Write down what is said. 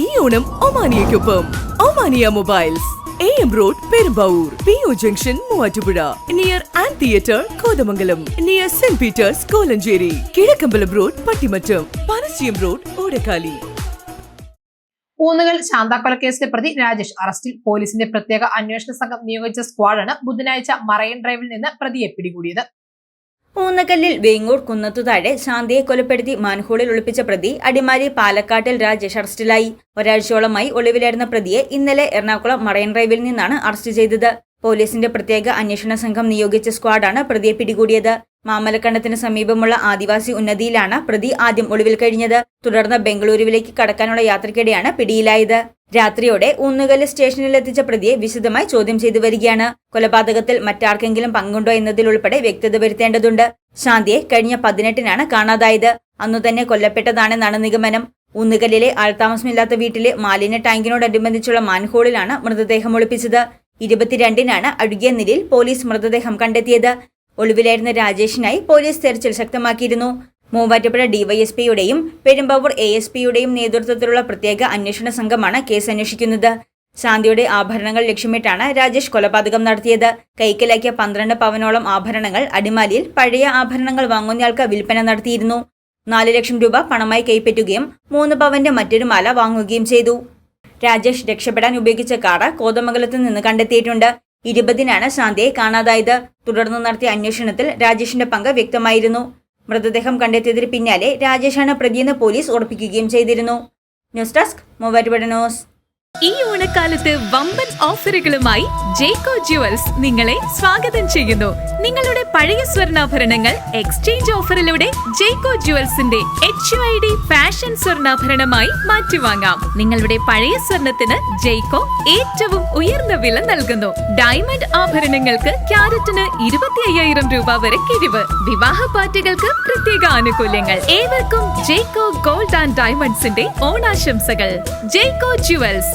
ഈ Onam ഒമാനിയയ്ക്കൊപ്പം. Omania mobiles A M road Perumbavoor P O junction Muvattupuzha. Near and theatre Kothamangalam. Near saint Peter's Kolenchery. Kizhakkambalam road Pattimattam. പനശ്ശിയം road Odakkali. Oonnukal ശാന്താക്കൊലക്കേസിലെ പ്രതി രാജേഷ് അറസ്റ്റിൽ പോലീസിന്റെ പ്രത്യേക അന്വേഷണ സംഘം നിയോഗിച്ച സ്ക്വാഡാണ് ബുധനാഴ്ച മറൈൻ ഡ്രൈവിൽ നിന്ന് പ്രതിയെ പിടികൂടിയത്. ഊന്നകല്ലിൽ വേങ്ങൂർ കുന്നത്തുതാഴെ ശാന്തിയെ കൊലപ്പെടുത്തി മാൻഹോളിൽ ഒളിപ്പിച്ച പ്രതി അടിമാലി പാലക്കാട്ടിൽ രാജേഷ് അറസ്റ്റിലായി ഒരാഴ്ചയോളമായി ഒളിവിലായിരുന്ന പ്രതിയെ ഇന്നലെ എറണാകുളം മറൈൻ ഡ്രൈവിൽ നിന്നാണ് അറസ്റ്റ് ചെയ്തത്. പോലീസിന്റെ പ്രത്യേക അന്വേഷണ സംഘം നിയോഗിച്ച സ്ക്വാഡാണ് പ്രതിയെ പിടികൂടിയത്. മാമലക്കണ്ടത്തിന് സമീപമുള്ള ആദിവാസി ഉന്നതിയിലാണ് പ്രതി ആദ്യം ഒളിവിൽ കഴിഞ്ഞത്. തുടർന്ന് ബംഗളൂരുവിലേക്ക് കടക്കാനുള്ള യാത്രയ്ക്കിടെയാണ് പിടിയിലായത്. രാത്രിയോടെ ഊന്നുകല്ല് സ്റ്റേഷനിൽ എത്തിച്ച പ്രതിയെ വിശദമായി ചോദ്യം ചെയ്തു വരികയാണ്. കൊലപാതകത്തിൽ മറ്റാർക്കെങ്കിലും പങ്കുണ്ടോ എന്നതിലുൾപ്പെടെ വ്യക്തത വരുത്തേണ്ടതുണ്ട്. ശാന്തിയെ കഴിഞ്ഞ പതിനെട്ടിനാണ് കാണാതായത്. അന്നു തന്നെ കൊല്ലപ്പെട്ടതാണെന്നാണ് നിഗമനം. ഊന്നുകല്ലിലെ ആൾതാമസമില്ലാത്ത വീട്ടിലെ മാലിന്യ ടാങ്കിനോടനുബന്ധിച്ചുള്ള മാൻഹോളിലാണ് മൃതദേഹം ഒളിപ്പിച്ചത്. ഇരുപത്തിരണ്ടിനാണ് അഴുകിയ നിലയിൽ പോലീസ് മൃതദേഹം കണ്ടെത്തിയത്. ഒളിവിലായിരുന്ന രാജേഷിനായി പോലീസ് തെരച്ചിൽ ശക്തമാക്കിയിരുന്നു. മൂവാറ്റുപുഴ ഡിവൈഎസ്പിയുടെയും പെരുമ്പാവൂർ എ എസ് പിയുടെയും നേതൃത്വത്തിലുള്ള പ്രത്യേക അന്വേഷണ സംഘമാണ് കേസ് അന്വേഷിക്കുന്നത്. ശാന്തിയുടെ ആഭരണങ്ങൾ ലക്ഷ്യമിട്ടാണ് രാജേഷ് കൊലപാതകം നടത്തിയത്. കൈക്കലാക്കിയ പന്ത്രണ്ട് പവനോളം ആഭരണങ്ങൾ അടിമാലിയിൽ പഴയ ആഭരണങ്ങൾ വാങ്ങുന്നയാൾക്ക് വിൽപ്പന നടത്തിയിരുന്നു. നാല് ലക്ഷം രൂപ പണമായി കൈപ്പറ്റുകയും മൂന്ന് പവന്റെ മറ്റൊരു മാല വാങ്ങുകയും ചെയ്തു. രാജേഷ് രക്ഷപ്പെടാൻ ഉപയോഗിച്ച കാർ കോതമംഗലത്ത് നിന്ന് കണ്ടെത്തിയിട്ടുണ്ട്. ഇരുപതിനാണ് ശാന്തിയെ കാണാതായത്. തുടർന്ന് നടത്തിയ അന്വേഷണത്തിൽ രാജേഷിന്റെ പങ്ക് വ്യക്തമായിരുന്നു. മൃതദേഹം കണ്ടെത്തിയതിന് പിന്നാലെ രാജേഷാണ് പ്രതിയെന്ന് പോലീസ് ഉറപ്പിക്കുകയും ചെയ്തിരുന്നു. ന്യൂസ് ഡെസ്ക് മൂവാറ്റുപുഴ ഈ ഓണക്കാലത്ത് വമ്പൻ ഓഫറുകളുമായി ജേക്കോ ജുവൽസ് നിങ്ങളെ സ്വാഗതം ചെയ്യുന്നു. നിങ്ങളുടെ പഴയ സ്വർണാഭരണങ്ങൾ എക്സ്ചേഞ്ച് ഓഫറിലൂടെ ജേക്കോ ജുവൽസിന്റെ എച്ച് ഐ ഡി ഫാഷൻ സ്വർണാഭരണമായി മാറ്റിവാങ്ങാം. നിങ്ങളുടെ പഴയ സ്വർണത്തിന് ജേക്കോ ഏറ്റവും ഉയർന്ന വില നൽകുന്നു. ഡയമണ്ട് ആഭരണങ്ങൾക്ക് ക്യാരറ്റിന് ഇരുപത്തി അയ്യായിരം രൂപ വരെ കിഴിവ്. വിവാഹ പാർട്ടികൾക്ക് പ്രത്യേക ആനുകൂല്യങ്ങൾ. ഏവർക്കും ജേക്കോ ഗോൾഡ് ആൻഡ് ഡയമണ്ട്സിന്റെ ഓണാശംസകൾ. Jecko jewels